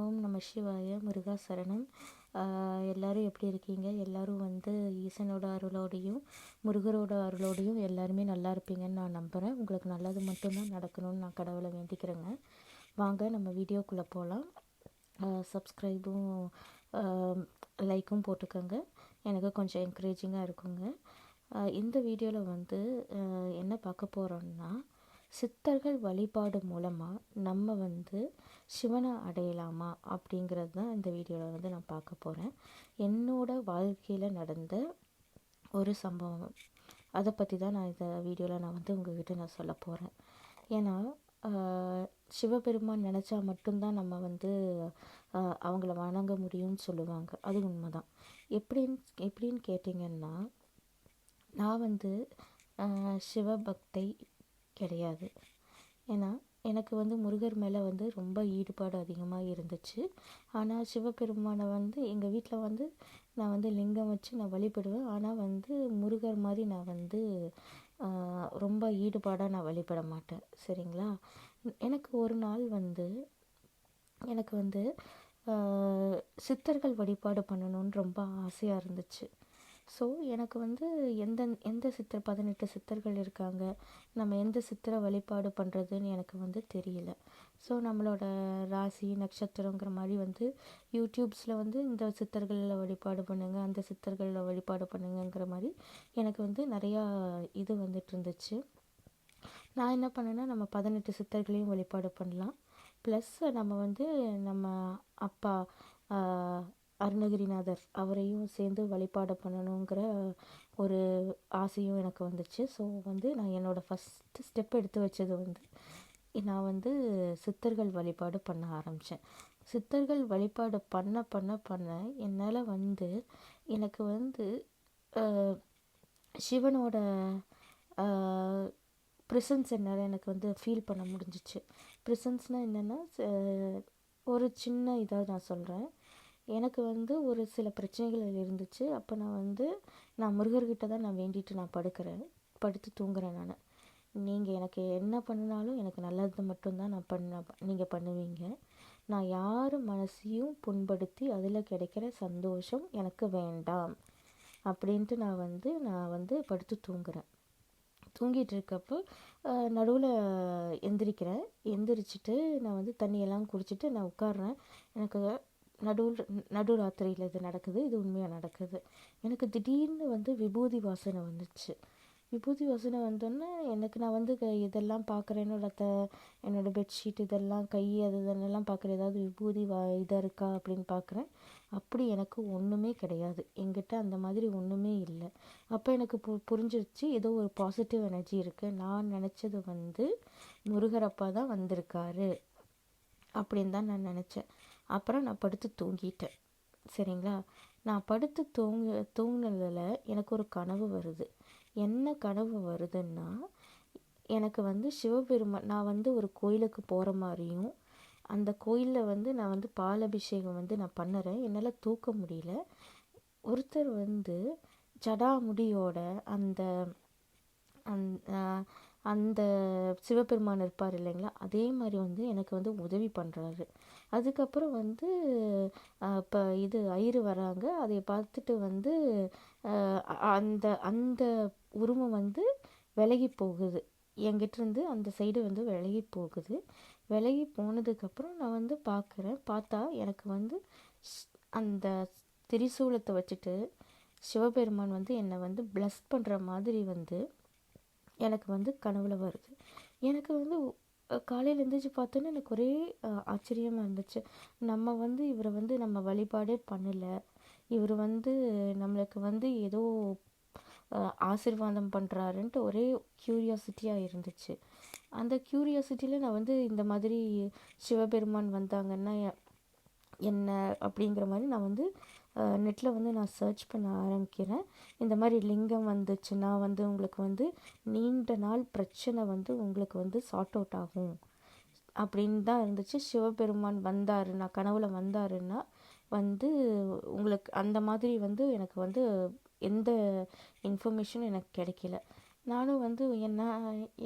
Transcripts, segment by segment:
ஓம் நம சிவாய முருகா சரணம் எல்லோரும் எப்படி இருக்கீங்க? எல்லோரும் வந்து ஈசனோட அருளோடையும் முருகரோட அருளோடையும் எல்லாருமே நல்லா இருப்பீங்கன்னு நான் நம்புகிறேன் உங்களுக்கு நல்லது மட்டும்தான் நடக்கணும்னு நான் கடவுளை வேண்டிக்கிறேங்க. வாங்க நம்ம வீடியோக்குள்ளே போகலாம் சப்ஸ்கிரைபும் லைக்கும் போட்டுக்கோங்க. எனக்கு கொஞ்சம் என்கரேஜிங்காக இருக்குங்க. இந்த வீடியோவில் வந்து என்ன பார்க்க போகிறோன்னா சித்தர்கள் வழிபாடு மூலமாக நம்ம வந்து சிவனை அடையலாமா அப்படிங்கிறது தான் இந்த வீடியோவில் வந்து நான் பார்க்க போகிறேன் என்னோடய வாழ்க்கையில் நடந்த ஒரு சம்பவம். அதை பற்றி தான் நான் இந்த வீடியோவில் நான் வந்து உங்ககிட்ட நான் சொல்ல போகிறேன் ஏன்னா சிவபெருமான் நினச்சா மட்டும்தான் நம்ம வந்து அவங்கள வணங்க முடியும்னு சொல்லுவாங்க. அது உண்மை தான் எப்படின்னு எப்படின்னு கேட்டிங்கன்னா நான் வந்து சிவபக்தை கிடையாது. ஏன்னா எனக்கு வந்து முருகர் மேலே வந்து ரொம்ப ஈடுபாடு அதிகமாக இருந்துச்சு. ஆனால் சிவபெருமானை வந்து எங்கள் வீட்டில் வந்து நான் வந்து லிங்கம் வச்சு நான் வழிபடுவேன். ஆனால் வந்து முருகர் மாதிரி நான் வந்து ரொம்ப ஈடுபாடாக நான் வழிபட மாட்டேன். சரிங்களா? எனக்கு ஒரு நாள் வந்து எனக்கு வந்து சித்தர்கள் வழிபாடு பண்ணணுன்னு ரொம்ப ஆசையாக இருந்துச்சு. ஸோ எனக்கு வந்து எந்த எந்த சித்தர் பதினெட்டு சித்தர்கள் இருக்காங்க? நம்ம எந்த சித்தரை வழிபாடு பண்ணுறதுன்னு எனக்கு வந்து தெரியல. ஸோ நம்மளோட ராசி நட்சத்திரங்கிற மாதிரி வந்து யூடியூப்ஸில் வந்து இந்த சித்தர்களில் வழிபாடு பண்ணுங்கள் அந்த சித்தர்களில் வழிபாடு பண்ணுங்கங்கிற மாதிரி எனக்கு வந்து நிறையா இது வந்துட்டு இருந்துச்சு நான் என்ன பண்ணேன்னா நம்ம பதினெட்டு சித்தர்களையும் வழிபாடு பண்ணலாம். ப்ளஸ் நம்ம வந்து நம்ம அப்பா அருணகிரிநாதர் அவரையும் சேர்ந்து வழிபாடு பண்ணணுங்கிற ஒரு ஆசையும் எனக்கு வந்துச்சு. ஸோ வந்து நான் என்னோடய ஃபஸ்ட்டு ஸ்டெப் எடுத்து வச்சது வந்து நான் வந்து சித்தர்கள் வழிபாடு பண்ண ஆரம்பித்தேன் சித்தர்கள் வழிபாடு பண்ண பண்ண பண்ண என்னால் வந்து எனக்கு வந்து சிவனோட ப்ரிசன்ஸ் என்னால் எனக்கு வந்து ஃபீல் பண்ண முடிஞ்சிச்சு. ப்ரிசன்ஸ்னால் என்னென்னா ஒரு சின்ன இதாக நான் சொல்கிறேன் எனக்கு வந்து ஒரு சில பிரச்சனைகள் இருந்துச்சு. அப்போ நான் வந்து நான் முருகர்கிட்ட தான் நான் வேண்டிட்டு நான் படுக்கிறேன். படுத்து தூங்குறேன் நான். நீங்கள் எனக்கு என்ன பண்ணினாலும் எனக்கு நல்லது மட்டும்தான் நான் பண்ண நீங்கள் பண்ணுவீங்க. நான் யார் மனசையும் புண்படுத்தி அதில் கிடைக்கிற சந்தோஷம் எனக்கு வேண்டாம். அப்படின்ட்டு நான் வந்து நான் வந்து படுத்து தூங்குறேன். தூங்கிட்டு இருக்கப்போ நடுவில் எந்திரிக்கிறேன். எந்திரிச்சிட்டு நான் வந்து தண்ணியெல்லாம் குடிச்சிட்டு நான் உட்காடுறேன் எனக்கு நடு ராத்திரியில் இது நடக்குது இது உண்மையாக நடக்குது. எனக்கு திடீர்னு வந்து விபூதி வாசனை வந்துச்சு. விபூதி வாசனை வந்தோன்னே எனக்கு நான் வந்து இதெல்லாம் பார்க்குறேன் என்னோட த என்னோடய பெட்ஷீட் இதெல்லாம் கை அது இதெல்லாம் பார்க்குறேன் ஏதாவது விபூதி வா இதாக இருக்கா அப்படின்னு பார்க்குறேன் அப்படி எனக்கு ஒன்றுமே கிடையாது. எங்கிட்ட அந்த மாதிரி ஒன்றுமே இல்லை. அப்போ எனக்கு பு புரிஞ்சிருச்சு ஏதோ ஒரு பாசிட்டிவ் எனர்ஜி இருக்குது நான் நினச்சது வந்து முருகரப்பா தான் வந்திருக்காரு அப்படின்னு தான் நான் நினச்சேன். அப்புறம் நான் படுத்து தூங்கிட்டேன். சரிங்களா? நான் படுத்து தூங்க தூங்கினதில் எனக்கு ஒரு கனவு வருது. என்ன கனவு வருதுன்னா எனக்கு வந்து சிவபெருமான் நான் வந்து ஒரு கோயிலுக்கு போகிற மாதிரியும் அந்த கோயிலில் வந்து நான் வந்து பாலபிஷேகம் வந்து நான் பண்ணுறேன். என்னால் தூக்க முடியல. ஒருத்தர் வந்து ஜடாமுடியோட அந்த அந் அந்த சிவபெருமான் இருப்பார் இல்லைங்களா அதே மாதிரி வந்து எனக்கு வந்து உதவி பண்ணுறாரு அதுக்கப்புறம் வந்து இப்போ இது ஐயரு வராங்க அதை பார்த்துட்டு வந்து அந்த அந்த உருவம் வந்து விலகி போகுது. என்கிட்டருந்து அந்த சைடு வந்து விலகி போகுது. விலகி போனதுக்கப்புறம் நான் வந்து பார்க்குறேன். பார்த்தா எனக்கு வந்து அந்த திரிசூலத்தை வச்சுட்டு சிவபெருமான் வந்து என்னை வந்து ப்ளஸ் பண்ணுற மாதிரி வந்து எனக்கு வந்து கனவுல வருது. எனக்கு வந்து காலையில் எழுந்திரிச்சு பார்த்தோன்னே எனக்கு ஒரே ஆச்சரியமாக இருந்துச்சு. நம்ம வந்து இவரை வந்து நம்ம வழிபாடே பண்ணலை. இவர் வந்து நம்மளுக்கு வந்து ஏதோ ஆசிர்வாதம் பண்ணுறாருன்ட்டு ஒரே க்யூரியாசிட்டியாக இருந்துச்சு. அந்த க்யூரியாசிட்டியில் நான் வந்து இந்த மாதிரி சிவபெருமான் வந்தாங்கன்னா என்ன அப்படிங்கிற மாதிரி நான் வந்து நெட்டில் வந்து நான் சர்ச் பண்ண ஆரம்பிக்கிறேன். இந்த மாதிரி லிங்கம் வந்துச்சுன்னா வந்து உங்களுக்கு வந்து நீண்ட நாள் பிரச்சனை வந்து உங்களுக்கு வந்து சார்ட் அவுட் ஆகும். அப்படின்னு தான் இருந்துச்சு. சிவபெருமான் வந்தார் நான் கனவுல வந்தாருன்னா வந்து உங்களுக்கு அந்த மாதிரி வந்து எனக்கு வந்து எந்த இன்ஃபர்மேஷனும் எனக்கு கிடைக்கல. நானும் வந்து என்ன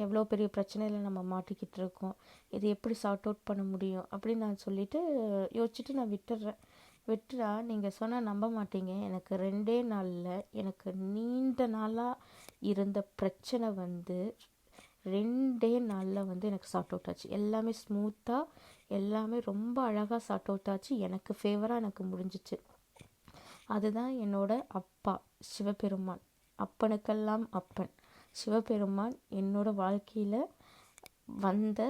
எவ்வளோ பெரிய பிரச்சனையில் நம்ம மாட்டிக்கிட்டு இருக்கோம் இது எப்படி சார்ட் அவுட் பண்ண முடியும் அப்படின்னு நான் சொல்லிவிட்டு யோசிச்சுட்டு நான் விட்டுடுறேன் விட்டுறா நீங்கள் சொன்னால் நம்ப மாட்டீங்க. எனக்கு ரெண்டே நாளில் எனக்கு நீண்ட நாளாக இருந்த பிரச்சனை வந்து ரெண்டே நாளில் வந்து எனக்கு சார்ட் அவுட் ஆச்சு. எல்லாமே ஸ்மூத்தாக எல்லாமே ரொம்ப அழகாக சார்ட் அவுட் ஆச்சு. எனக்கு ஃபேவராக எனக்கு முடிஞ்சிச்சு. அதுதான் என்னோடய அப்பா சிவபெருமான். அப்பனுக்கெல்லாம் அப்பன். சிவபெருமான் என்னோடய வாழ்க்கையில் வந்த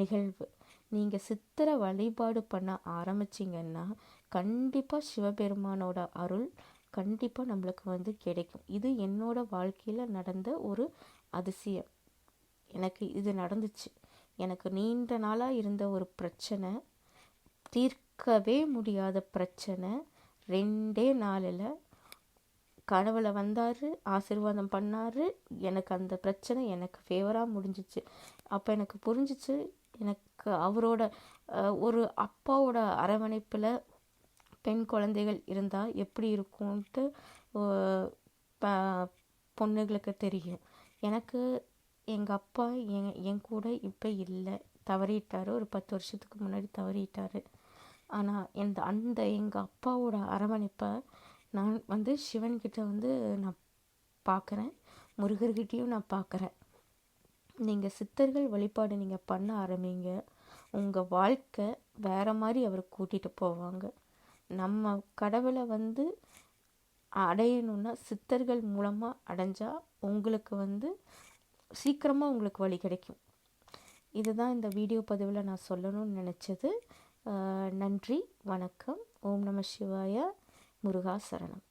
நிகழ்வு. நீங்கள் சித்திரை வழிபாடு பண்ண ஆரம்பிச்சிங்கன்னா கண்டிப்பாக சிவபெருமானோட அருள் கண்டிப்பாக நம்மளுக்கு வந்து கிடைக்கும். இது என்னோட வாழ்க்கையில் நடந்த ஒரு அதிசயம். எனக்கு இது நடந்துச்சு. எனக்கு நீண்ட நாளாக இருந்த ஒரு பிரச்சனை தீர்க்கவே முடியாத பிரச்சனை ரெண்டே நாளில் கனவுல வந்தார் ஆசீர்வாதம் பண்ணார். எனக்கு அந்த பிரச்சனை எனக்கு ஃபேவராக முடிஞ்சிச்சு. அப்போ எனக்கு புரிஞ்சிச்சு எனக்கு அவரோட ஒரு அப்பாவோட அரவணைப்பில் பெண் குழந்தைகள் இருந்தால் எப்படி இருக்கும்ன்ட்டு பொண்ணுங்களுக்கு தெரியும். எனக்கு எங்கள் அப்பா என் என் கூட இப்போ இல்லை. தவறிட்டார். ஒரு பத்து வருஷத்துக்கு முன்னாடி தவறிட்டார். ஆனால் இந்த அந்த எங்கள் அப்பாவோட அரவணைப்பை நான் வந்து சிவன்கிட்ட வந்து நான் பார்க்குறேன் முருகர்கிட்டையும் நான் பார்க்குறேன் நீங்கள் சித்தர்கள் வழிபாடு நீங்கள் பண்ண ஆரம்பிங்க. உங்கள் வாழ்க்கை வேறு மாதிரி அவர் கூட்டிகிட்டு போவாங்க. நம்ம கடவுளை வந்து அடையணும்னா சித்தர்கள் மூலமாக அடைஞ்சால் உங்களுக்கு வந்து சீக்கிரமாக உங்களுக்கு வழி கிடைக்கும். இதுதான் இந்த வீடியோ பதிவில் நான் சொல்லணும்னு நினச்சது. நன்றி வணக்கம். ஓம் நம சிவாய முருகா சரணம்.